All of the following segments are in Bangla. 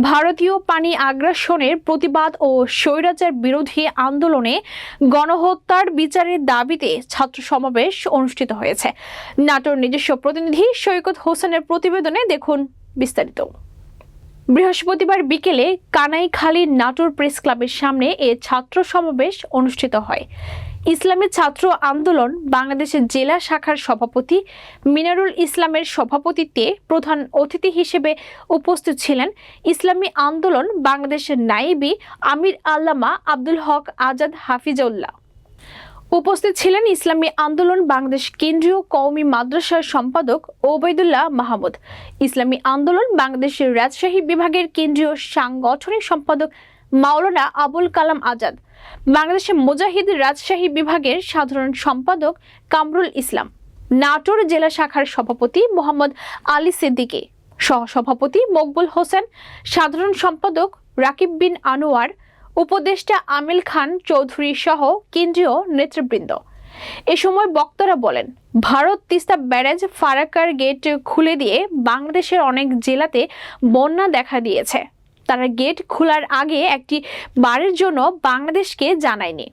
ভারতীয় পানি আগ্রাসনের প্রতিবাদ ও স্বৈরাচার বিরোধী আন্দোলনে গণহত্যার বিচারের দাবিতে ছাত্র সমাবেশ অনুষ্ঠিত হয়েছে। নাটোর নিজস্ব প্রতিনিধি সৈকত হোসেনের প্রতিবেদনে দেখুন বিস্তারিত। বৃহস্পতিবার বিকেলে কানাইখালী নাটোর প্রেস ক্লাবের সামনে এ ছাত্র সমাবেশ অনুষ্ঠিত হয়। ইসলামী ছাত্র আন্দোলন বাংলাদেশের জেলা শাখার সভাপতি মিনারুল ইসলামের সভাপতিত্বে প্রধান অতিথি হিসেবে উপস্থিত ছিলেন ইসলামী আন্দোলন বাংলাদেশের নাইবি আমির আল্লামা আব্দুল হক আজাদ হাফিজউল্লাহ। উপস্থিত ছিলেন ইসলামী আন্দোলন বাংলাদেশ কেন্দ্রীয় কওমি মাদ্রাসার সম্পাদক ওবায়দুল্লাহ মাহমুদ। ইসলামী আন্দোলন বাংলাদেশের রাজশাহী বিভাগের কেন্দ্রীয় সাংগঠনিক সম্পাদক মাওলানা আবুল কালাম আজাদ, বাংলাদেশের মুজাহিদ রাজশাহী বিভাগের সাধারণ সম্পাদক কামরুল ইসলাম, নাটোর জেলা শাখার সভাপতি মোহাম্মদ আলী সিদ্দিকী, সহসভাপতি মকবুল হোসেন, সাধারণ সম্পাদক রাকিব বিন আনোয়ার, উপদেষ্টা আমিল খান চৌধুরী সহ কেন্দ্রীয় নেতৃবৃন্দ। এ সময় বক্তারা বলেন, ভারত তিস্তা ব্যারেজ ফারাক্কার গেট খুলে দিয়ে বাংলাদেশের অনেক জেলাতে বন্যা দেখা দিয়েছে। তারা গেট খোলার আগে একটি বারের জন্য বাংলাদেশকে জানায়নি।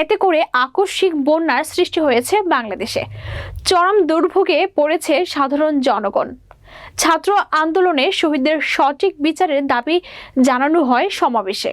এতে করে আকস্মিক বন্যার সৃষ্টি হয়েছে বাংলাদেশে। চরম দুর্ভোগে পড়েছে সাধারণ জনগণ। ছাত্র আন্দোলনে শহীদদের সঠিক বিচারের দাবি জানানো হয় সমাবেশে।